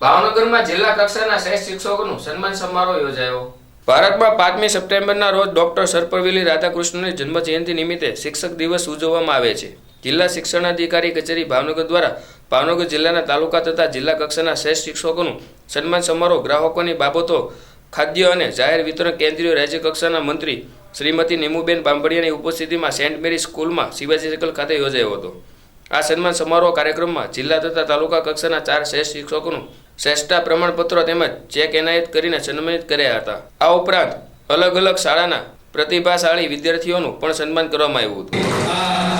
ભાવનગરમાં જિલ્લા કક્ષાના શ્રેષ્ઠ શિક્ષકોનું સન્માન સમારોહ યોજાયો. ભારતમાં પાંચમી સપ્ટેમ્બરના રોજ ડોક્ટર સર્પવેલી રાધાકૃષ્ણની જન્મજયંતિ નિમિત્તે શિક્ષક દિવસ ઉજવવામાં આવે છે. જિલ્લા શિક્ષણાધિકારી કચેરી ભાવનગર દ્વારા ભાવનગર જિલ્લાના તાલુકા તથા જિલ્લા કક્ષાના શ્રેષ્ઠ શિક્ષકોનું સન્માન સમારોહ ગ્રાહકોની બાબતો, ખાદ્ય અને જાહેર વિતરણ કેન્દ્રીય રાજ્ય કક્ષાના મંત્રી શ્રીમતી નીમુબેન બાંભડિયાની ઉપસ્થિતિમાં સેન્ટ મેરી સ્કૂલમાં શિવાજી સર્કલ ખાતે યોજાયો હતો. આ સન્માન સમારોહ કાર્યક્રમમાં જિલ્લા તથા તાલુકા કક્ષાના ચાર શ્રેષ્ઠ શિક્ષકોનું શ્રેષ્ઠતા પ્રમાણપત્રો તેમજ ચેક એનાયત કરીને સન્માનિત કર્યા હતા. આ ઉપરાંત અલગ અલગ શાળાના પ્રતિભાશાળી વિદ્યાર્થીઓનું પણ સન્માન કરવામાં આવ્યું હતું.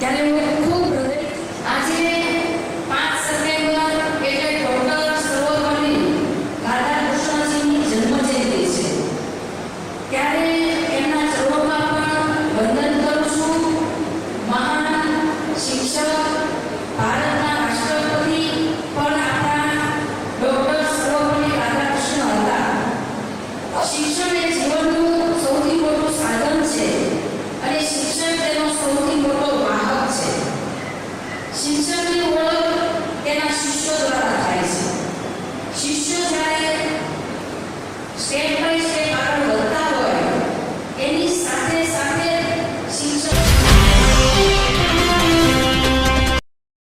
Ya le